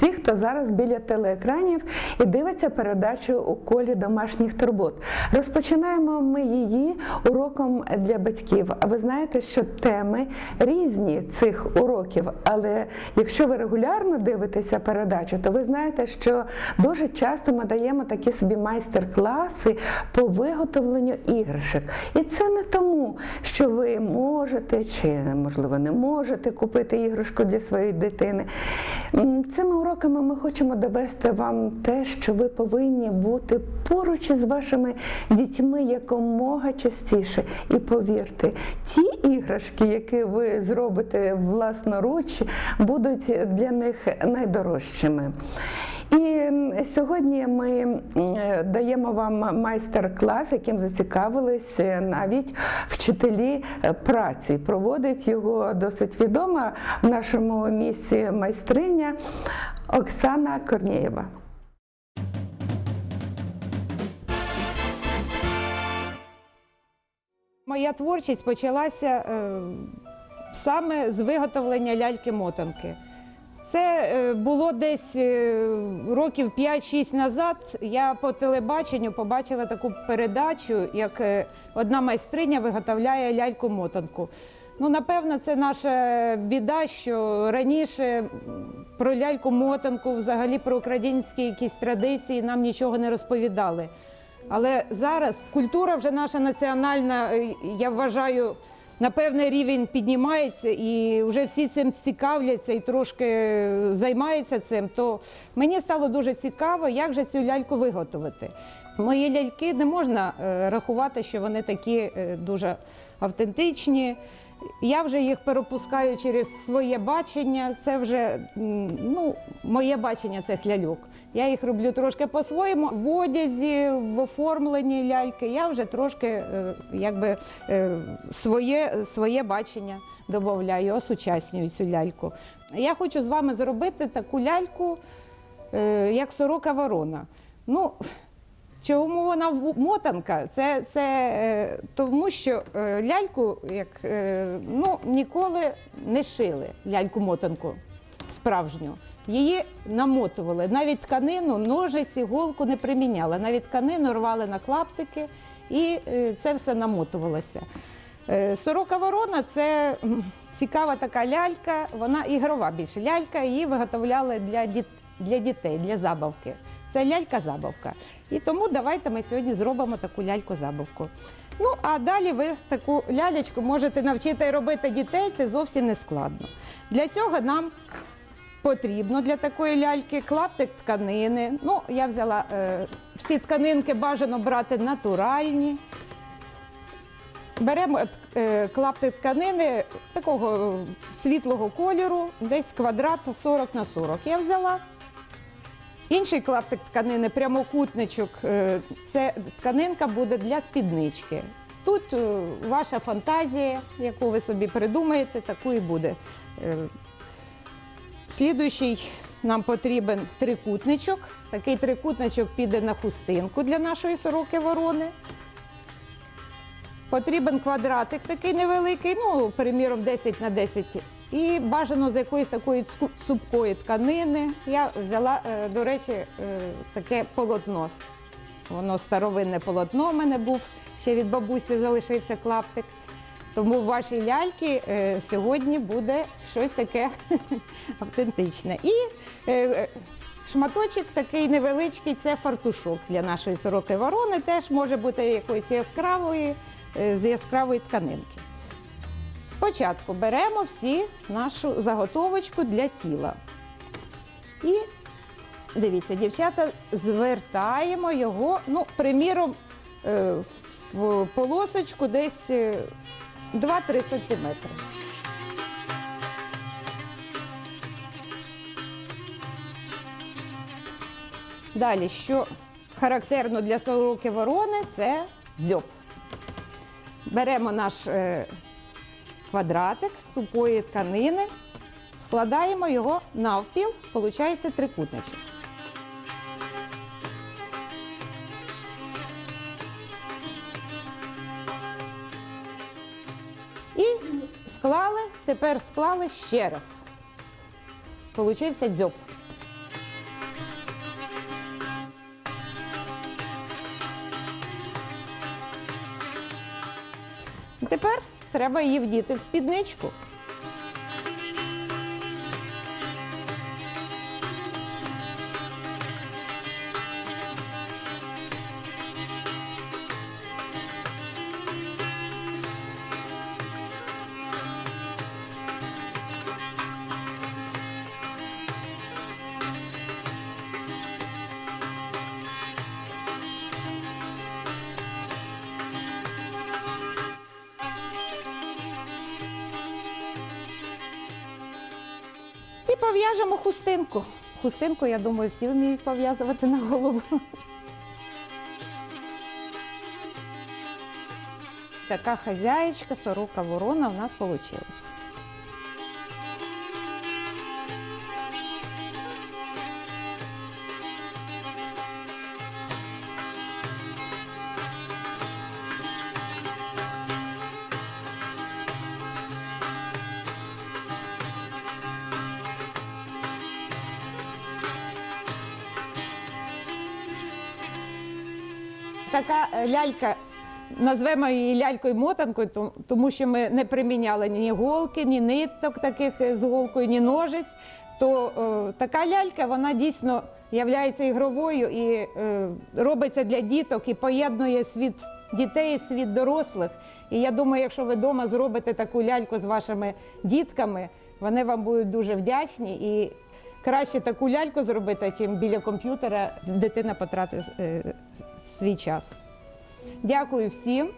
Всіх, хто зараз біля телеекранів і дивиться передачу у колі домашніх турбот. Розпочинаємо ми її уроком для батьків. А ви знаєте, що теми різні цих уроків. Але якщо ви регулярно дивитеся передачу, то ви знаєте, що дуже часто ми даємо такі собі майстер-класи по виготовленню іграшок. І це не тому, що ви можете чи можливо не можете купити іграшку для своєї дитини. Цими уроками ми хочемо довести вам те, що ви повинні бути поруч із вашими дітьми якомога частіше. І повірте, ті іграшки, які ви зробите власноруч, будуть для них найдорожчими. І сьогодні ми е, даємо вам майстер-клас, яким зацікавились е, навіть вчителі е, праці. Проводить його досить відома в нашому місці майстриня Оксана Корнієва. Моя творчість почалася е, саме з виготовлення ляльки-мотанки. Це е, було десь е, років 5-6 назад. Я по телебаченню побачила таку передачу, як одна майстриня виготовляє ляльку-мотанку. Ну, напевно, це наша біда, що раніше про ляльку-мотанку, взагалі про українські якісь традиції нам нічого не розповідали. Але зараз культура вже наша національна, е, я вважаю, на певний рівень піднімається і вже всі цим цікавляться і трошки займаються цим. То мені стало дуже цікаво, як же цю ляльку виготовити. Мої ляльки не можна е, рахувати, що вони такі е, дуже автентичні. Я вже їх перепускаю через своє бачення. Це вже ну, моє бачення цих ляльок. Я їх роблю трошки по-своєму. В одязі, в оформленні ляльки. Я вже трошки е, якби, е, своє, своє бачення додаю, осучаснюю цю ляльку. Я хочу з вами зробити таку ляльку, е, як сорока ворона. Ну, Чому вона мотанка? Це, це е, тому, що е, ляльку як, е, ну, ніколи не шили ляльку-мотанку справжню. Її намотували. Навіть тканину, ножиць, іголку не приміняла. Навіть тканину рвали на клаптики і це все намотувалося. Сорока ворона це цікава така лялька, вона ігрова більше лялька, її виготовляли для дітей, для забавки. Це лялька-забавка. І тому давайте ми сьогодні зробимо таку ляльку-забавку. Ну, а далі ви таку лялечку можете навчити робити дітей, це зовсім не складно. Для цього нам потрібно для такої ляльки клаптик тканини. Ну, я взяла е, всі тканинки бажано брати натуральні. Беремо е, клаптик тканини такого е, світлого кольору, десь квадрат 40 на 40 я взяла. Інший клаптик тканини, прямокутничок, е, це тканинка буде для спіднички. Тут е, ваша фантазія, яку ви собі придумаєте, таку і буде. Е, Слідуючий нам потрібен трикутничок. Такий трикутничок піде на хустинку для нашої сороки ворони. Потрібен квадратик такий невеликий, ну, приміром, 10 на 10. І бажано з якоїсь такої цупкої тканини. Я взяла, е, до речі, е, таке полотно. Воно старовинне полотно в мене був, ще від бабусі залишився клаптик. Тому в вашій ляльці е, сьогодні буде щось таке автентичне. І шматочок такий невеличкий це фартушок для нашої сороки ворони. Теж може бути якоїсь яскравої, з яскравої тканинки. Спочатку беремо всі нашу заготовочку для тіла. І дивіться, дівчата, звертаємо його, ну, приміром, е, в полосочку десь е, 2-3 сантиметри. Далі, що характерно для сороки ворони, це дзьоб. Беремо наш е, квадратик з супої тканини, складаємо його навпіл, виходить трикутничок. І склали, тепер склали ще раз. получився дзьоб. Треба її вдіти в спідничку. Пов'яжемо хустинку. Хустинку, я думаю, всі вміють пов'язувати на голову. Така хазяєчка, сорока ворона в нас вийшла. Лялька, назвемо її лялькою-мотанкою, тому- тому що ми не приміняли ні голки, ні ниток таких е, з голкою, ні ножиць. То е, така лялька, вона дійсно є ігровою і е, робиться для діток і поєднує світ дітей, світ дорослих. І я думаю, якщо ви вдома зробите таку ляльку з вашими дітками, вони вам будуть дуже вдячні. І краще таку ляльку зробити, чим біля комп'ютера дитина потратить е, свій час. Дякую всім.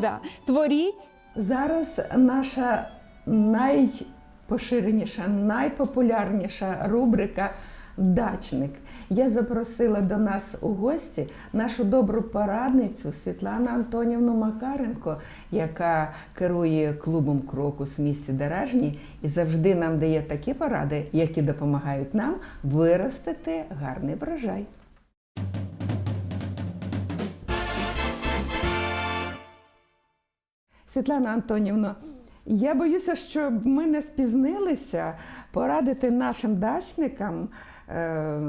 Да. Творіть. Зараз наша найпоширеніша, найпопулярніша рубрика Дачник. Я запросила до нас у гості нашу добру порадницю Світлану Антонівну Макаренко, яка керує клубом Крокус в місті Деражні і завжди нам дає такі поради, які допомагають нам виростити гарний врожай. Світлана Антонівна, я боюся, щоб ми не спізнилися порадити нашим дачникам, е,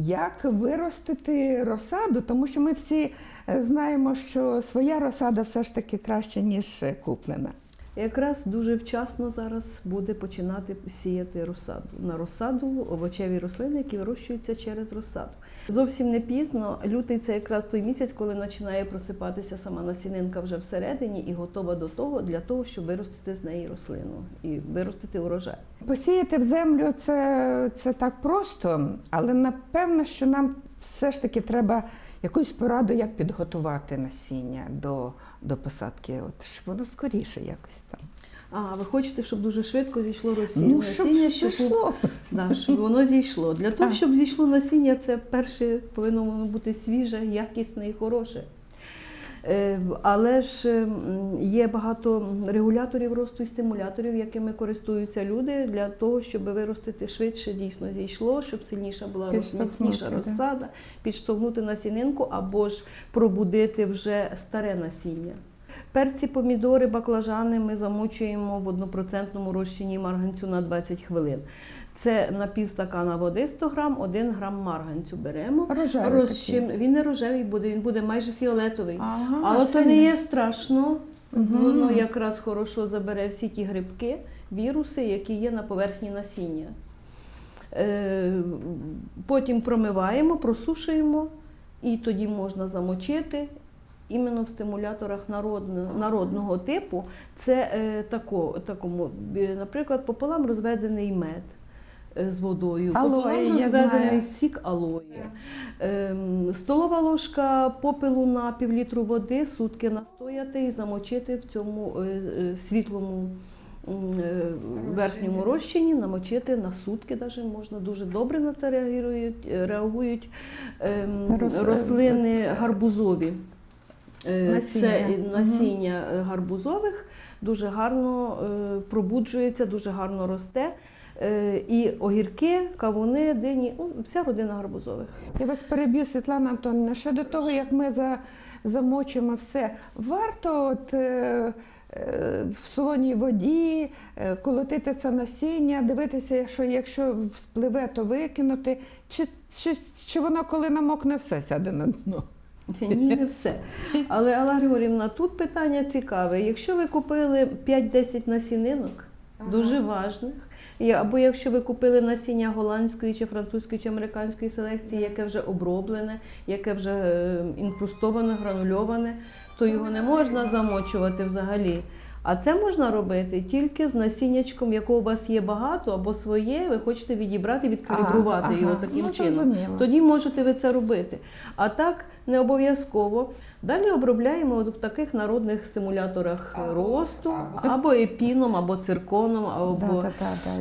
як виростити розсаду, тому що ми всі е, знаємо, що своя розсада все ж таки краще, ніж куплена. Якраз дуже вчасно зараз буде починати сіяти розсаду. На розсаду овочеві рослини, які вирощуються через розсаду. Зовсім не пізно. Лютий це якраз той місяць, коли починає просипатися сама насінинка вже всередині і готова до того для того, щоб виростити з неї рослину і виростити урожай. Посіяти в землю це, це так просто, але напевно, що нам все ж таки треба якусь пораду, як підготувати насіння до, до посадки, от, щоб воно скоріше якось там. А ви хочете, щоб дуже швидко зійшло росіння? Ну, щоб насіння, зійшло. Да, щоб воно зійшло. Для того, А. щоб зійшло насіння, це перше повинно бути свіже, якісне і хороше. Е, Але ж є багато регуляторів росту і стимуляторів, якими користуються люди для того, щоб виростити швидше, дійсно зійшло, щоб сильніша була міцніша розсада, підштовхнути насінинку або ж пробудити вже старе насіння. Перці, помідори, баклажани ми замочуємо в однопроцентному розчині марганцю на 20 хвилин. Це на півстакана води 100 грам, 1 грам марганцю беремо. Рожевий Розчин... Він не рожевий буде, він буде майже фіолетовий. Ага, Але то не є страшно. Воно якраз хорошо забере всі ті грибки, віруси, які є на поверхні насіння. Е, Потім промиваємо, просушуємо, і тоді можна замочити. Іменно в стимуляторах народного, народного типу це е, тако, такому, е, наприклад, пополам розведений мед з водою, Алоє, я знаю. сік алої. Ем, Столова ложка попелу на півлітру води, сутки настояти і замочити в цьому е, е, світлому е, верхньому розчині, намочити на сутки, навіть можна дуже добре на це реагують, е, реагують ем, Рос- рослини гарбузові. Е, Насіння. Це насіння е, гарбузових дуже гарно е, пробуджується, дуже гарно росте. Е, І огірки, кавуни, дині, ну, вся родина гарбузових. Я вас переб'ю, Світлана Антонівна. Щодо того, як ми за, замочимо все, варто от, е, е, в солоній воді, е, колотити це насіння, дивитися, що якщо вспливе, то викинути, чи, чи, чи воно коли намокне, все сяде на дно. Ні, не все. Але Алла Григорівна, тут питання цікаве. Якщо ви купили 5-10 насінинок, дуже важних, або якщо ви купили насіння голландської чи французької чи американської селекції, яке вже оброблене, яке вже е, інкрустоване, гранульоване, то його не можна замочувати взагалі. А це можна робити тільки з насіннячком, якого у вас є багато, або своє, ви хочете відібрати, відкалібрувати Ага, його ага. таким Ну, чином. зрозуміло. Тоді можете ви це робити. А так не обов'язково. Далі обробляємо в таких народних стимуляторах росту, або епіном, або цирконом, або,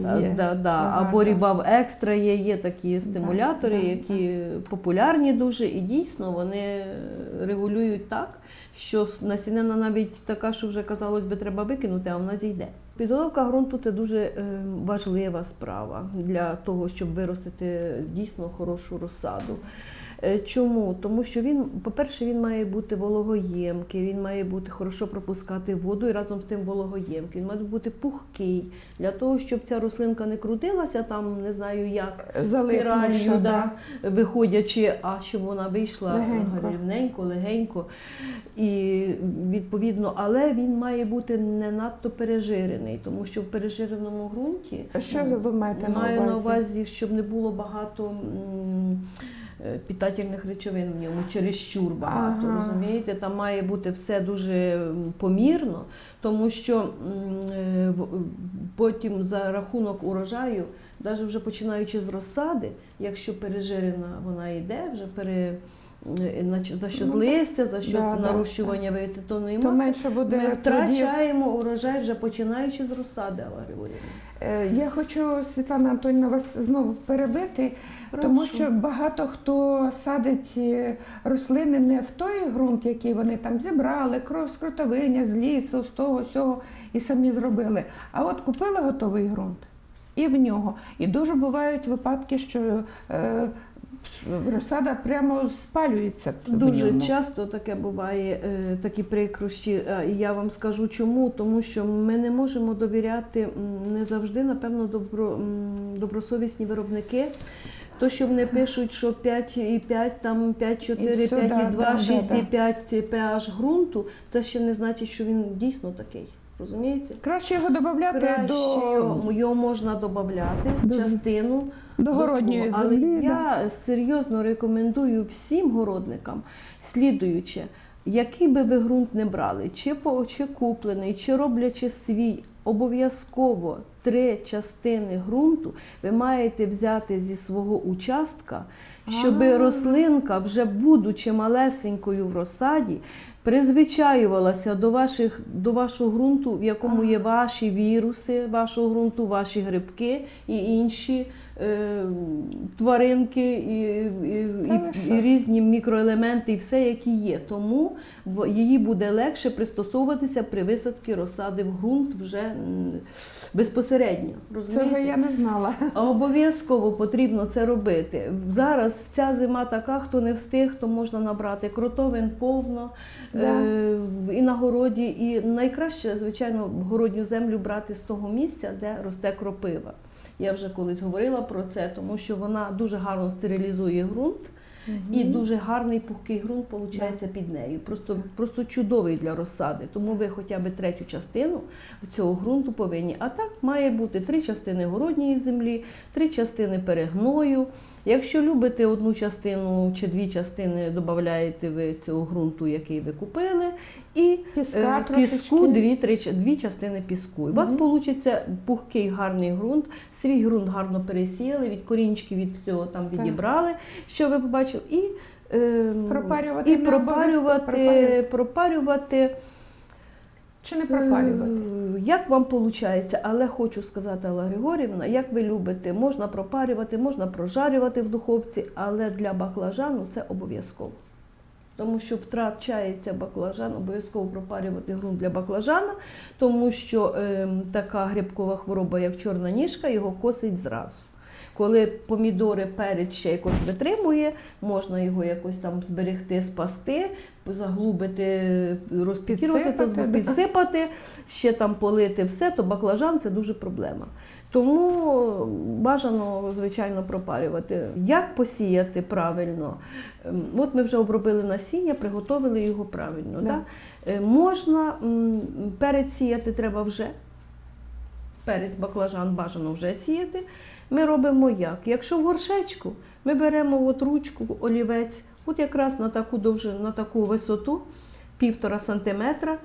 е, да, да, Багато. або рібав екстра. Є, є такі стимулятори, які популярні дуже, і дійсно вони регулюють так, що насінина навіть така, що вже казалось би, треба викинути, а вона зійде. Підготовка ґрунту це дуже е, важлива справа для того, щоб виростити дійсно хорошу розсаду. Е, Чому? Тому що він, по-перше, він має бути вологоємкий, він має бути хорошо пропускати воду і разом з тим вологоємкий. Він має бути пухкий для того, щоб ця рослинка не крутилася там, не знаю як, Залипнувши, спіралью, да. виходячи, а щоб вона вийшла Легенько. рівненько, легенько. І відповідно, але він має бути не надто пережирений, тому що в пережиреному ґрунті Що ви маєте Маю на увазі? щоб не було багато м, е, питательних речовин в ньому, чересчур багато. Ага. Розумієте, там має бути все дуже помірно, тому що е, потім за рахунок урожаю, навіть вже починаючи з розсади, якщо пережирена вона йде, вже пере. Е, За счет Ну, листя, за счет да, да, нарощування вегетативної То маси, менше буде ми плодів. втрачаємо урожай вже починаючи з розсади, Григорівна. Е, Я хочу, Світлана Антонівна, вас знову перебити, тому що багато хто садить е, рослини не в той ґрунт, який вони там зібрали, кро- з кротовиня, з лісу, з того сього і самі зробили. А от купили готовий ґрунт і в нього. І дуже бувають випадки, що е, розсада прямо спалюється. Дуже ньому. часто таке буває, е, такі прикрощі. Е, І я вам скажу чому. Тому що ми не можемо довіряти не завжди, напевно, добро, добросовісні виробники. То, що вони пишуть, що 5,5, там 5,4, І все, 5,2, да, да, 6,5 pH ґрунту, це ще не значить, що він дійсно такий. Розумієте? Краще його додати Краще до, його, його можна додати До- частину до городньої землі. Але да. я серйозно рекомендую всім городникам, слідуючи, який би ви ґрунт не брали, чи, по, чи куплений, чи роблячи свій, обов'язково три частини ґрунту ви маєте взяти зі свого участка, щоб А. рослинка, вже будучи малесенькою в розсаді, призвичаювалася до, ваших, до вашого ґрунту, в якому є ваші віруси, вашого ґрунту, ваші грибки і інші тваринки, і, і, і, і різні мікроелементи, і все, які є. Тому її буде легше пристосовуватися при висадці розсади в ґрунт вже безпосередньо. Розумієте? Цього я не знала. А Обов'язково потрібно це робити. Зараз ця зима така, хто не встиг, то можна набрати кротовин повно Да. е, і на городі. І найкраще, звичайно, городню землю брати з того місця, де росте кропива. Я вже колись говорила про це, тому що вона дуже гарно стерилізує ґрунт. І дуже гарний пухкий ґрунт виходить під нею. Просто, просто чудовий для розсади. Тому ви хоча б третю частину цього ґрунту повинні. А так має бути три частини городньої землі, три частини перегною. Якщо любите одну частину чи дві частини, додаєте ви цього ґрунту, який ви купили, і Піска е, піску дві, три, дві частини піску. І У вас вийде пухкий гарний ґрунт, свій ґрунт гарно пересіяли, від корінчиків від всього там відібрали, що ви побачили, і, е, Пропарювати і не пропарювати, пропарювати. Чи не пропалювати? Е, Як вам виходить, але хочу сказати, Алла Григорівна, як ви любите, можна пропарювати, можна прожарювати в духовці, але для баклажану це обов'язково. Тому що втрачається баклажан, обов'язково пропарювати ґрунт для баклажана, тому що ем, така грибкова хвороба, як чорна ніжка, його косить зразу. Коли помідори перець ще якось витримує, можна його якось там зберегти, спасти, заглубити, розпікірувати, Підсипати, підсипати, ще там полити все, то баклажан це дуже проблема. Тому бажано, звичайно, пропарювати. Як посіяти правильно? Ем, От ми вже обробили насіння, приготовили його правильно. Да. Да. Е, Можна м, перець сіяти треба вже. Перець баклажан бажано вже сіяти. Ми робимо як? Якщо в горшечку, ми беремо от ручку, олівець, от якраз на таку довжину, на таку висоту, півтора сантиметра,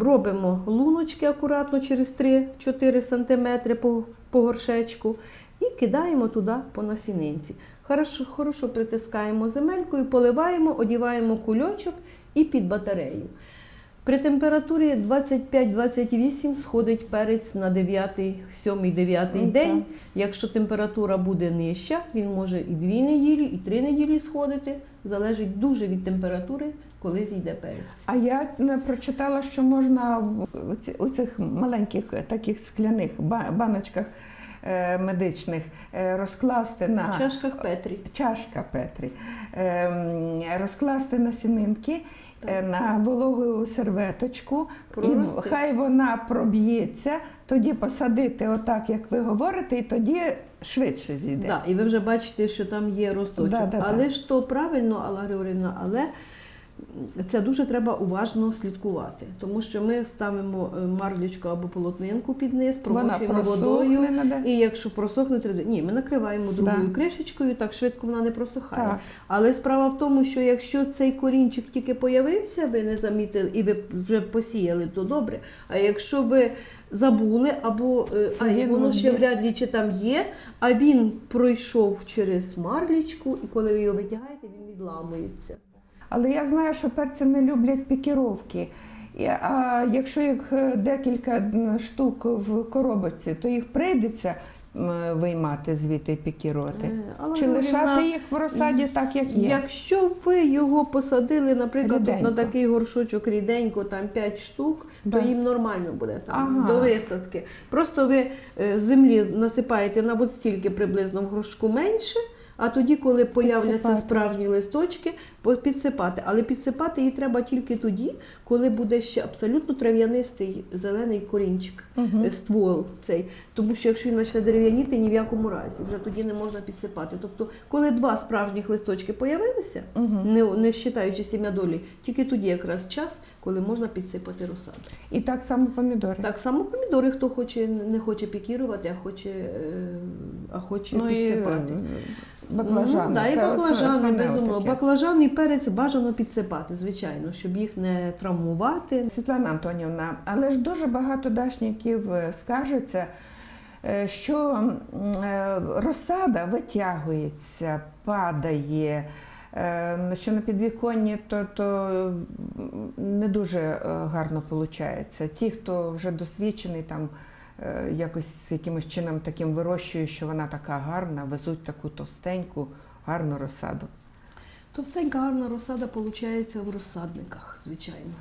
робимо луночки акуратно через 3-4 см по, по горшечку і кидаємо туди по насінинці. Хорошо, хорошо притискаємо земелькою, поливаємо, одіваємо кульочок і під батарею. При температурі 25-28 сходить перець на 9, 7, 9 Ну, день. так. Якщо температура буде нижча, він може і 2 неділі, і 3 неділі сходити. Залежить дуже від температури, коли зійде перець. А я прочитала, що можна в у цих маленьких е, таких скляних баночках е, медичних е, розкласти на чашках Петрі. чашка Петрі, ем, розкласти насінинки е, на вологу серветочку, і хай вона проб'ється, тоді посадити отак, як ви говорите, і тоді швидше зійде. Да, і ви вже бачите, що там є росточок. Да, да, але да. ж то правильно, Алла Григорівна, але це дуже треба уважно слідкувати, тому що ми ставимо е, марлючку або полотнинку під низ, промочуємо водою. І якщо просохне, треба- ні, ми накриваємо другою Да. кришечкою, так швидко вона не просохає. Так. Але справа в тому, що якщо цей корінчик тільки появився, ви не замітили і ви вже посіяли, то добре. А якщо ви забули, або е, а Він воно ще є. вряд ли чи там є, а він пройшов через марлічку, і коли ви його витягаєте, він відламується. Але я знаю, що перці не люблять пікіровки. А якщо їх е, декілька штук в коробочці, то їх прийдеться виймати звідти пікіроти. Е, Алла Чи лишати їх в розсаді так, як є? Якщо ви його посадили, наприклад, тут на такий горшочок ріденько, там 5 штук, Да. то їм нормально буде там Ага. до висадки. Просто ви е, землі насипаєте на от стільки приблизно в горшку менше. А тоді, коли появляться справжні листочки, підсипати. Але підсипати її треба тільки тоді, коли буде ще абсолютно трав'янистий зелений корінчик, е, ствол цей. Тому що якщо він почне дерев'яніти, ні в якому разі, вже тоді не можна підсипати. Тобто, коли два справжніх листочки появилися, Мгм. не, не вважаючи сім'я долі, тільки тоді якраз час, коли можна підсипати розсаду. І так само помідори. Так само помідори, хто хоче, не хоче пікірувати, а хоче, е, а хоче ну підсипати. е, баклажани. Ну, да, і баклажани, безумовно. Баклажан і перець бажано підсипати, звичайно, щоб їх не травмувати. Світлана Антонівна, але ж дуже багато дачників е, скаржаться, що розсада витягується, падає. Е, Що на підвіконні то, то не дуже е, гарно виходить. Ті, хто вже досвідчений, там е, якось якимось чином таким вирощує, що вона така гарна, везуть таку товстеньку, гарну розсаду. Товстенька гарна розсада виходить в розсадниках, звичайно.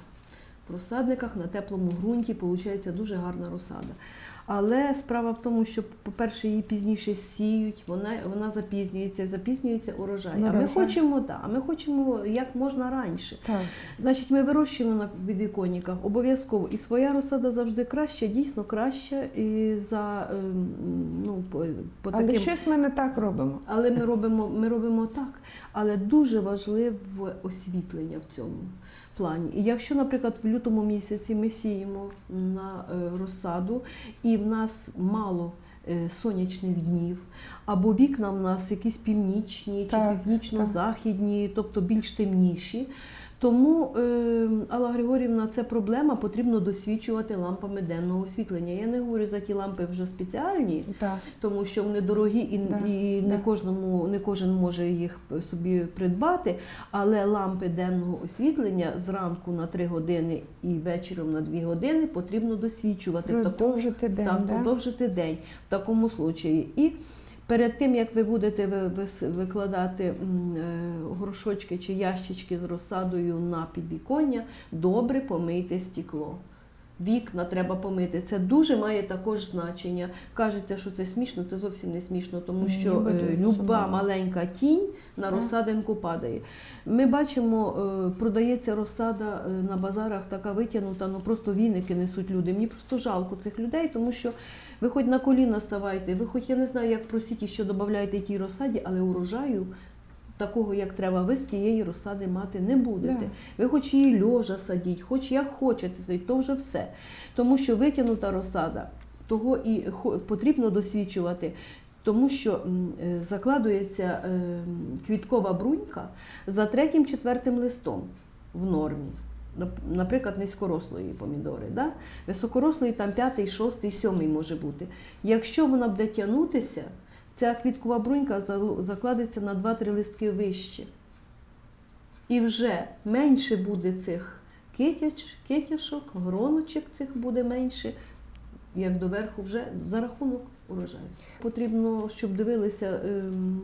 В розсадниках на теплому ґрунті виходить дуже гарна розсада. Але справа в тому, що, по-перше, її пізніше сіють, вона, вона запізнюється, запізнюється урожай. А ми хочемо, да, а ми хочемо як можна раніше. Так. Значить, ми вирощуємо на підвіконниках обов'язково. І своя розсада завжди краща, дійсно краща і за ем, ну, по, по Але щось ми не так робимо. Але ми робимо, ми робимо так. Але дуже важливе освітлення в цьому плані. І якщо, наприклад, в лютому місяці ми сіємо на е, розсаду, і в нас мало е, сонячних днів, або вікна в нас якісь північні чи північно-західні, тобто більш темніші. Тому, е, Алла Григорівна, це проблема, потрібно досвідчувати лампами денного освітлення. Я не говорю за ті лампи вже спеціальні, Так. тому що вони дорогі і, Да, і не кожному не кожен може їх собі придбати. Але лампи денного освітлення зранку на 3 години і вечором на 2 години потрібно досвідчувати Продовжити день. так, да? продовжити день в такому случаї. І перед тим як ви будете викладати е, горшочки чи ящички з розсадою на підвіконня, добре помийте стекло. Вікна треба помити. Це дуже має також значення. Кажеться, що це смішно, це зовсім не смішно, тому що е, люба маленька тінь на розсадинку падає. Ми бачимо, е, продається розсада е, на базарах така витягнута, ну просто віники несуть люди. Мені просто жалко цих людей, тому що ви хоч на коліна ставайте, ви хоч я не знаю, як просіть і що додаєте тій розсаді, але урожаю. Такого, як треба, ви з тієї розсади мати не будете. Да. Ви хоч її льожа садіть, хоч як хочете садіть, то вже все. Тому що витягнута розсада, того і потрібно досвідчувати, тому що е, закладується е, квіткова брунька за третім-четвертим листом в нормі. Наприклад, низькорослої помідори. Да? Високорослої там п'ятий, шостий, сьомий може бути. Якщо вона буде тягнутися, ця квіткова брунька закладеться на 2-3 листки вище. І вже менше буде цих китяч, китяшок, гроночок цих буде менше, як доверху вже за рахунок урожаю. Потрібно, щоб дивилися ем,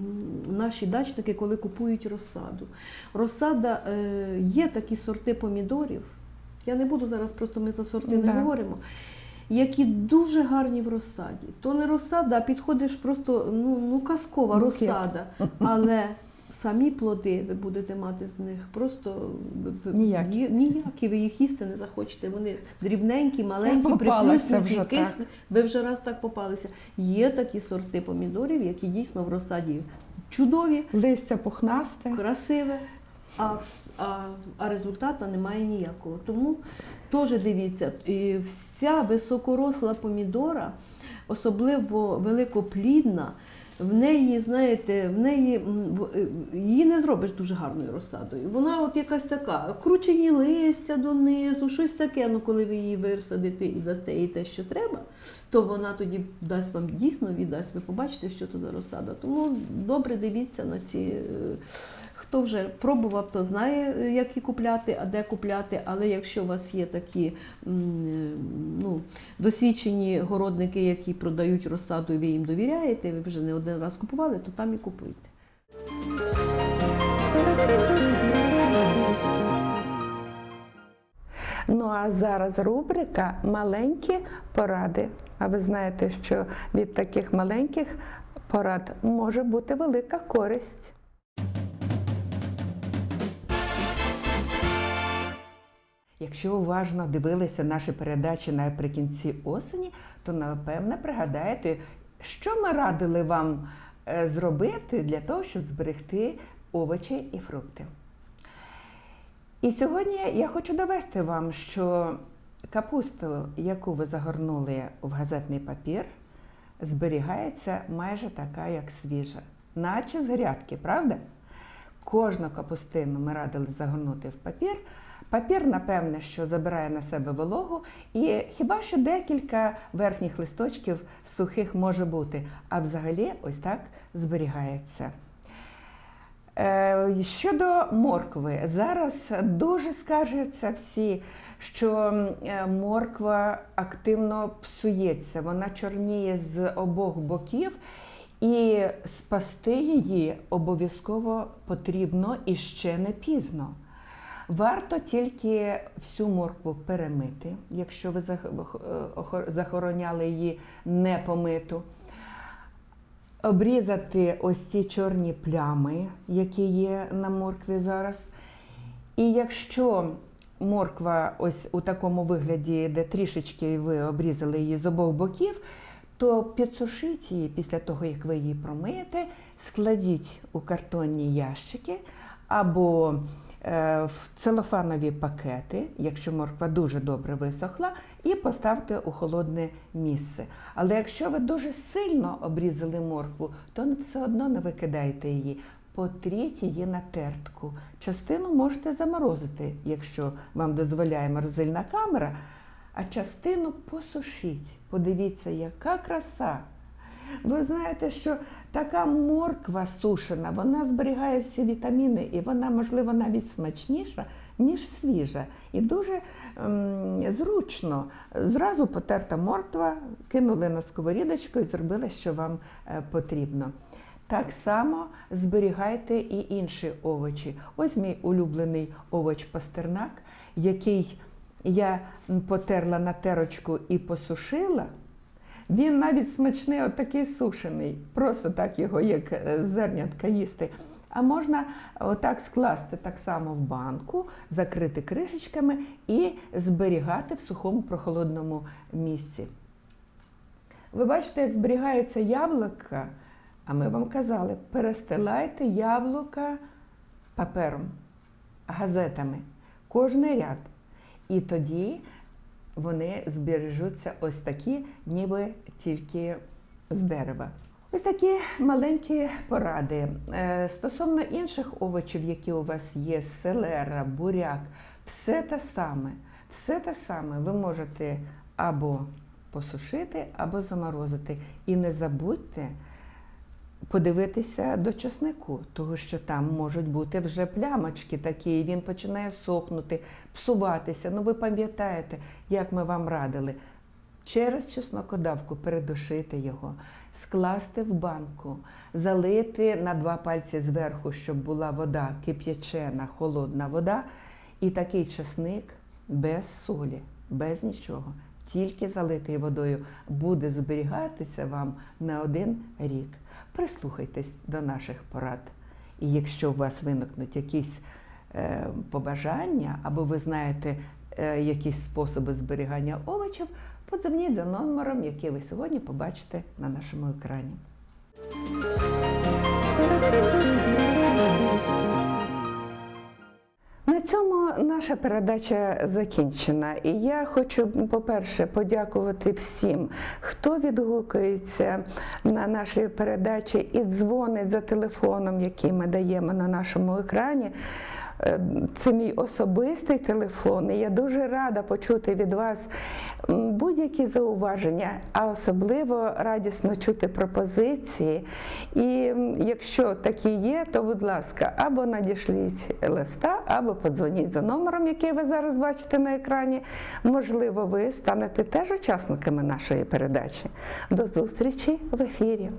наші дачники, коли купують розсаду. Розсада е, є такі сорти помідорів. Я не буду зараз, просто ми за сорти Да. не говоримо. Які дуже гарні в розсаді. То не розсада, а підходиш просто ну, ну казкова Букет. розсада. Але самі плоди ви будете мати з них просто Ніякі. ні- ніякі, ви їх їсти не захочете. Вони дрібненькі, маленькі, приплюснуті, вже кислі. Ви вже раз так попалися. Є такі сорти помідорів, які дійсно в розсаді чудові, Листя пухнасте. красиве, а, а, а результату немає ніякого. Тому теж дивіться, і вся високоросла помідора, особливо великоплідна, в неї, знаєте, в неї е, її не зробиш дуже гарною розсадою. Вона от якась така, кручені листя донизу, щось таке. Ну, коли ви її висадите і дасте їй те, що треба, то вона тоді дасть вам дійсно віддасть. Ви побачите, що це за розсада. Тому добре дивіться на ці. Хто вже пробував, то знає, е, як і купляти, а де купляти. Але якщо у вас є такі е, ну, досвідчені городники, які продають розсаду, і ви їм довіряєте, ви вже не один раз купували, то там і купуйте. Ну а зараз рубрика Маленькі поради. А ви знаєте, що від таких маленьких порад може бути велика користь. Якщо уважно дивилися наші передачі наприкінці осені, то напевне пригадаєте, що ми радили вам е, зробити для того, щоб зберегти овочі і фрукти. І сьогодні я хочу довести вам, що капусту, яку ви загорнули в газетний папір, зберігається майже така, як свіжа, наче з грядки, правда? Кожну капустину ми радили загорнути в папір. Папір, напевне, що забирає на себе вологу, і хіба що декілька верхніх листочків сухих може бути, а взагалі ось так зберігається. Е, Щодо моркви, зараз дуже скаржаться всі, що е, морква активно псується, вона чорніє з обох боків, і спасти її обов'язково потрібно і ще не пізно. Варто тільки всю моркву перемити, якщо ви захороняли її непомиту обрізати ось ці чорні плями, які є на моркві зараз. І якщо морква ось у такому вигляді, де трішечки ви обрізали її з обох боків, то підсушіть її після того, як ви її промиєте, складіть у картонні ящики або в целофанові пакети, якщо морква дуже добре висохла, і поставте у холодне місце. Але якщо ви дуже сильно обрізали моркву, то все одно не викидайте її. Потріть її на тертку. Частину можете заморозити, якщо вам дозволяє морозильна камера, а частину посушіть. Подивіться, яка краса. Ви знаєте, що така морква сушена, вона зберігає всі вітаміни, і вона, можливо, навіть смачніша, ніж свіжа. І дуже ем, зручно. Зразу потерта морква, кинули на сковорідочку і зробили, що вам е, потрібно. Так само зберігайте і інші овочі. Ось мій улюблений овоч пастернак, який я потерла на терочку і посушила. Він навіть смачний, отакий сушений, просто так його, як е, зернятка їсти. А можна отак скласти так само в банку, закрити кришечками і зберігати в сухому прохолодному місці. Ви бачите, як зберігається яблука, а ми вам казали, перестилайте яблука папером, газетами, кожний ряд. І тоді вони збережуться ось такі, ніби тільки з дерева. Ось такі маленькі поради. Е, Стосовно інших овочів, які у вас є, селера, буряк, все те саме. Все те саме ви можете або посушити, або заморозити. І не забудьте подивитися до часнику, тому що там можуть бути вже плямочки такі, і він починає сохнути, псуватися. Ну ви пам'ятаєте, як ми вам радили. Через чеснокодавку передушити його, скласти в банку, залити на два пальці зверху, щоб була вода кип'ячена, холодна вода, і такий чесник без солі, без нічого, тільки залитий водою, буде зберігатися вам на один рік. Прислухайтесь до наших порад. І якщо у вас виникнуть якісь е, побажання, або ви знаєте е, якісь способи зберігання овочів, подзвоніть за номером, який ви сьогодні побачите на нашому екрані. Наша передача закінчена. І я хочу, по-перше, подякувати всім, хто відгукується на наші передачі і дзвонить за телефоном, який ми даємо на нашому екрані. Це мій особистий телефон, і я дуже рада почути від вас будь-які зауваження, а особливо радісно чути пропозиції. І якщо такі є, то будь ласка, або надішліть листа, або подзвоніть за номером, який ви зараз бачите на екрані. Можливо, ви станете теж учасниками нашої передачі. До зустрічі в ефірі.